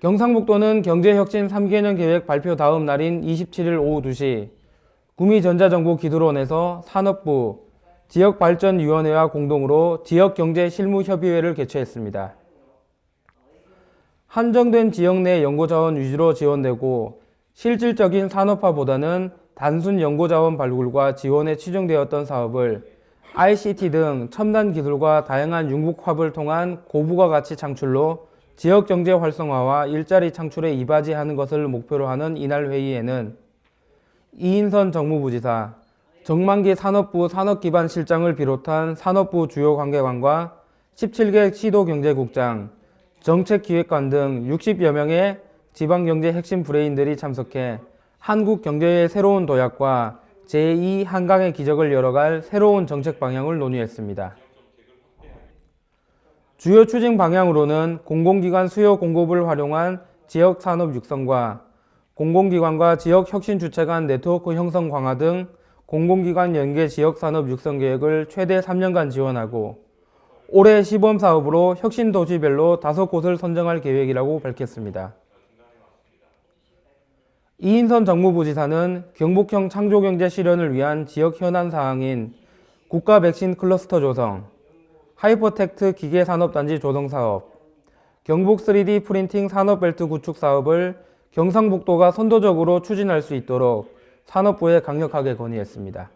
경상북도는 경제혁신 3개년 계획 발표 다음 날인 27일 오후 2시 구미전자정보 기술원에서 산업부, 지역발전위원회와 공동으로 지역경제실무협의회를 개최했습니다. 한정된 지역 내 연구자원 위주로 지원되고 실질적인 산업화보다는 단순 연구자원 발굴과 지원에 치중되었던 사업을 ICT 등 첨단 기술과 다양한 융복합을 통한 고부가 가치 창출로 지역 경제 활성화와 일자리 창출에 이바지하는 것을 목표로 하는 이날 회의에는 이인선 정무부지사, 정만기 산업부 산업기반 실장을 비롯한 산업부 주요 관계관과 17개 시도경제국장, 정책기획관 등 60여 명의 지방경제 핵심 브레인들이 참석해 한국 경제의 새로운 도약과 제2 한강의 기적을 열어갈 새로운 정책 방향을 논의했습니다. 주요 추진 방향으로는 공공기관 수요 공급을 활용한 지역 산업 육성과 공공기관과 지역 혁신 주체 간 네트워크 형성 강화 등 공공기관 연계 지역 산업 육성 계획을 최대 3년간 지원하고 올해 시범 사업으로 혁신 도시별로 다섯 곳을 선정할 계획이라고 밝혔습니다. 이인선 정무부지사는 경북형 창조경제 실현을 위한 지역 현안 사항인 국가 백신 클러스터 조성, 하이퍼텍트 기계산업단지 조성 사업, 경북 3D 프린팅 산업벨트 구축 사업을 경상북도가 선도적으로 추진할 수 있도록 산업부에 강력하게 건의했습니다.